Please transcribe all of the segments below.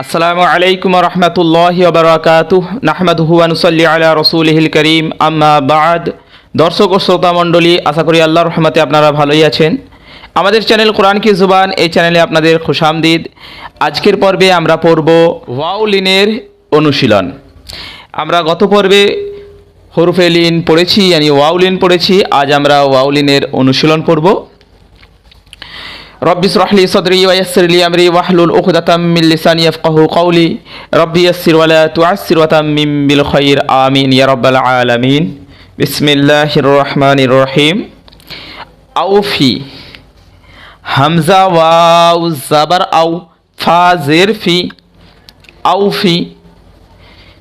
আসসালামু আলাইকুম রহমতুল্লাহ বারাকাতুহ নাহমাদুহু আনুসাল্লি আলা রসুলহিল করিম। আম্মা বাদ। দর্শক ও শ্রোতা মণ্ডলী, আশা করি আল্লাহর রহমতে আপনারা ভালোই আছেন। আমাদের চ্যানেল কোরআন কি জুবান, এই চ্যানেলে আপনাদের খুশামদিদ। আজকের পর্বে আমরা পড়ব ওয়াউলিনের অনুশীলন। আমরা গত পর্বে হরফে লিন পড়েছি yani ওয়াউলিন পড়েছি, আজ আমরা ওয়াউলিনের অনুশীলন পড়ব। رب اشرح لي صدري ويسر لي امري واحلل عقدة من لساني يفقهوا قولي رب يسر ولا تعسر وتمم بالخير آمين يا رب العالمين بسم الله الرحمن الرحيم أوفي হামজা ওয়াও জাবার আউ ফা জের ফি আউফি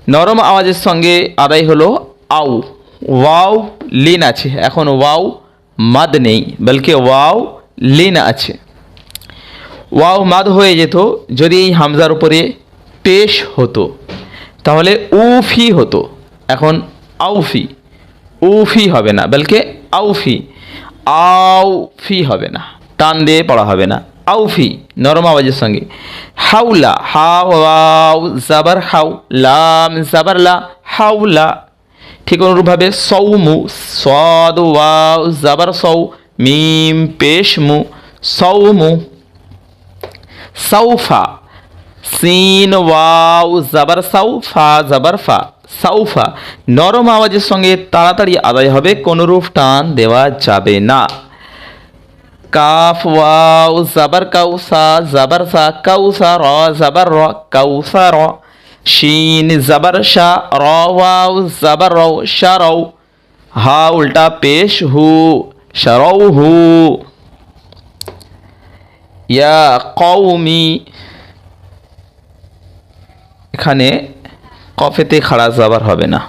নরম আওয়াজের সঙ্গে আদায় হলো আউ ওয়াও লিন আছে এখন ওয়াও মাদ নেই বলকে ওয়াও লিন আছে ওয়াও মাদ হয়ে যেত যদি এই হামজার উপরে পেশ হতো। তাহলে উফি হতো। এখন আউফি। উফি হবে না, বলকে আউফি। আউফি হবে না। টান দিয়ে পড়া হবে না। আউফি, নরম আওয়াজের সঙ্গে। হাউলা, হাও জাবার হাউ লাম, জাবার, লা, হাউলা। ঠিক অনুরূপভাবে সৌমু, সদ, ওয়াও, জাবার, সৌ, মিম, পেশ, মু, সৌমু সৌফা সিন ওয়াও জাবার সাউ ফা জাবার ফা সাউফা নরম আওয়াজের সঙ্গে তাড়াতাড়ি আদায় হবে কোনোরূপ টান দেওয়া যাবে না কাফ ওয়াও জাবার কাউসা জাবার সা কাউসা র জাবার র কাউসা র শিন জাবার শা র ওয়াও জাবার রও শা রও হা উল্টা পেশ হু শারৌ হু ইয়া কৌমি এখানে কফেতে খাড়া যাবার হবে না।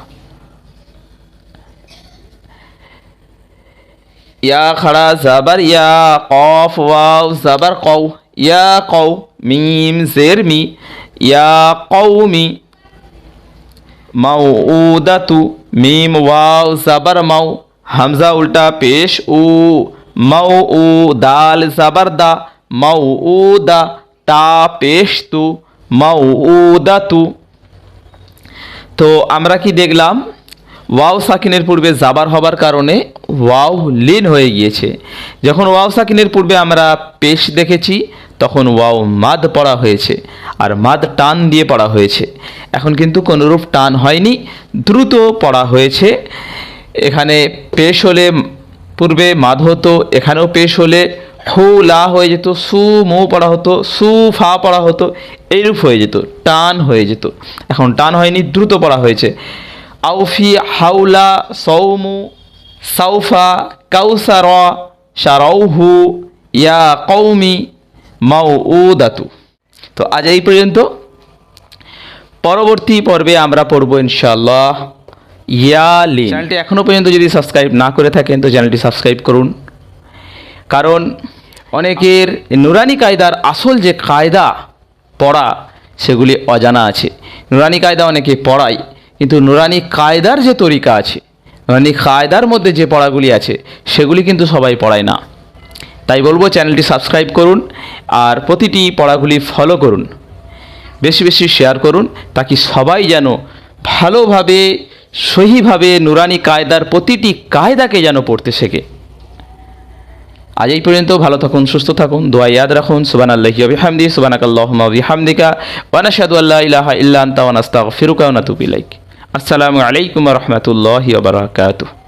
ইয়া খাড়া জাবার ইয়া কফ, ওয়াও, জাবার কৌ ইয়া কৌ মিম জের মি ইয়া কৌমি মাউ উদাতু মিম, ওয়াও, জাবার মাউ, হামজা, উল্টা, পেশ, উ মাউ উ দাল, জাবার দা মাউ উ দা তা পেশ তু মাউ উ দা তু তো আমরা কি দেখলাম? ওয়াও সাকিনের পূর্বে জাবার হবার কারণে ওয়াও লিন হয়ে গিয়েছে। যখন ওয়াও সাকিনের পূর্বে আমরা পেশ দেখেছি, তখন ওয়াও মাদ পড়া হয়েছে আর মাদ টান দিয়ে পড়া হয়েছে। এখন কিন্তু কোনোরূপ টান হয়নি, দ্রুত পড়া হয়েছে। এখানে পেশ হলে পূর্বে মাদ হতো, এখানেও পেশ হলে হু, লা হয়ে যেত, সু, মু পড়া হতো, সু, ফা পড়া হতো, এইরূপ হয়ে যেত, টান হয়ে যেত। এখন টান হয়নি, দ্রুত পড়া হয়েছে। আউফি হাউলা, সৌমু, সাউফা, কাউসার সারৌহু ইয়া কৌমি মাউ দাতু তো আজ এই পর্যন্ত। পরবর্তী পর্বে আমরা পড়ব ইনশাল্লাহ ইয়ালি চ্যানেলটি এখনও পর্যন্ত যদি সাবস্ক্রাইব না করে থাকেন, তো চ্যানেলটি সাবস্ক্রাইব করুন। কারণ অনেকের নুরানি কায়দার আসল যে কায়দা পড়া, সেগুলি অজানা আছে। নুরানি কায়দা অনেকে পড়ায়, কিন্তু নুরানি কায়দার যে তরিকা আছে, নুরানি কায়দার মধ্যে যে পড়াগুলি আছে, সেগুলি কিন্তু সবাই পড়ায় না। তাই বলব, চ্যানেলটি সাবস্ক্রাইব করুন আর প্রতিটি পড়াগুলি ফলো করুন। বেশি বেশি শেয়ার করুন, তাকে সবাই যেন ভালোভাবে, সহিভাবে নুরানি কায়দার প্রতিটি কায়দাকে যেন পড়তে শেখে। আজ এই পর্যন্ত ভালো থাকুন, সুস্থ থাকুন, দোয়া ইয়াদ রাখুন। সুবান আল্লাহ বিহামদি সুবানাক আল্লাহুম্মা বিহামদিকা, ওয়া নাশহাদু আল্লা ইলাহা ইল্লা আনতা ওয়ানাস্তাগফিরুকা ওয়া নাতুবু ইলাইক। আসসালামু আলাইকুম ওয়া রাহমাতুল্লাহি ওয়া বারাকাতুহু।